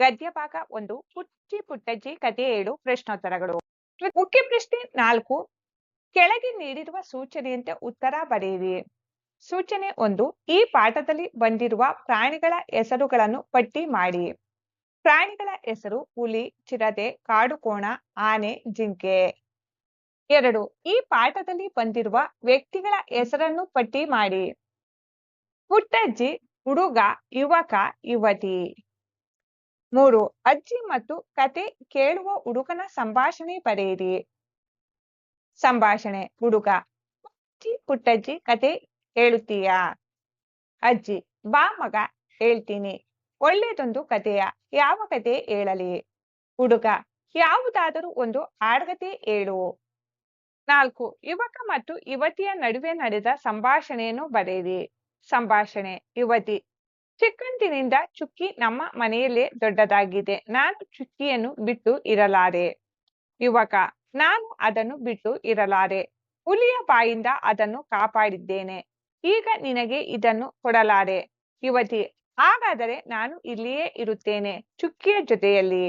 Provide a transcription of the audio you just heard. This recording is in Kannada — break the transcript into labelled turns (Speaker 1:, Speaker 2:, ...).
Speaker 1: ಗದ್ಯ ಭಾಗ ಒಂದು, ಪುಟ್ಟಿ ಪುಟ್ಟಜ್ಜಿ, ಕಥೆ ಏಳು ಪ್ರಶ್ನೋತ್ತರಗಳು. ಮುಖ್ಯ ಪ್ರಶ್ನೆ ನಾಲ್ಕು, ಕೆಳಗೆ ನೀಡಿರುವ ಸೂಚನೆಯಂತೆ ಉತ್ತರ ಬರೆಯಿರಿ. ಸೂಚನೆ ಒಂದು, ಈ ಪಾಠದಲ್ಲಿ ಬಂದಿರುವ ಪ್ರಾಣಿಗಳ ಹೆಸರುಗಳನ್ನು ಪಟ್ಟಿ ಮಾಡಿ. ಪ್ರಾಣಿಗಳ ಹೆಸರು, ಹುಲಿ, ಚಿರತೆ ಕಾಡುಕೋಣ ಆನೆ, ಜಿಂಕೆ. ಎರಡು, ಈ ಪಾಠದಲ್ಲಿ ಬಂದಿರುವ ವ್ಯಕ್ತಿಗಳ ಹೆಸರನ್ನು ಪಟ್ಟಿ ಮಾಡಿ. ಪುಟ್ಟಜ್ಜಿ, ಹುಡುಗ, ಯುವಕ, ಯುವತಿ. ಮೂರು ಅಜ್ಜಿ ಮತ್ತು ಕತೆ ಕೇಳುವ ಹುಡುಗನ ಸಂಭಾಷಣೆ ಬರೆಯಿರಿ ಸಂಭಾಷಣೆ, ಹುಡುಗ. ಅಜ್ಜಿ, ಪುಟ್ಟಜ್ಜಿ, ಕತೆ ಹೇಳುತ್ತೀಯಾ ಅಜ್ಜಿ, ಬಾ ಮಗ, ಹೇಳ್ತೀನಿ. ಒಳ್ಳೆದೊಂದು ಕಥೆಯ ಯಾವ ಕತೆ ಹೇಳಲಿ? ಹುಡುಗ, ಯಾವುದಾದರೂ ಒಂದು ಆಡ್ಗತೆ ಹೇಳು. ನಾಲ್ಕು, ಯುವಕ ಮತ್ತು ಯುವತಿಯ ನಡುವೆ ನಡೆದ ಸಂಭಾಷಣೆಯನ್ನು ಬರೆಯಿರಿ. ಸಂಭಾಷಣೆ, ಯುವತಿ ಚಿಕ್ಕಂದಿನಿಂದ ಚುಕ್ಕಿ ನಮ್ಮ ಮನೆಯಲ್ಲೇ ದೊಡ್ಡದಾಗಿದೆ. ನಾನು ಚುಕ್ಕಿಯನ್ನು ಬಿಟ್ಟು ಇರಲಾರೆ. ಯುವಕ, ನಾನು ಅದನ್ನು ಬಿಟ್ಟು ಇರಲಾರೆ. ಹುಲಿಯ ಬಾಯಿಂದ ಅದನ್ನು ಕಾಪಾಡಿದ್ದೇನೆ. ಈಗ ನಿನಗೆ ಇದನ್ನು ಕೊಡಲಾರೆ. ಯುವತಿ, ಹಾಗಾದರೆ ನಾನು ಇಲ್ಲಿಯೇ ಇರುತ್ತೇನೆ, ಚುಕ್ಕಿಯ ಜೊತೆಯಲ್ಲಿ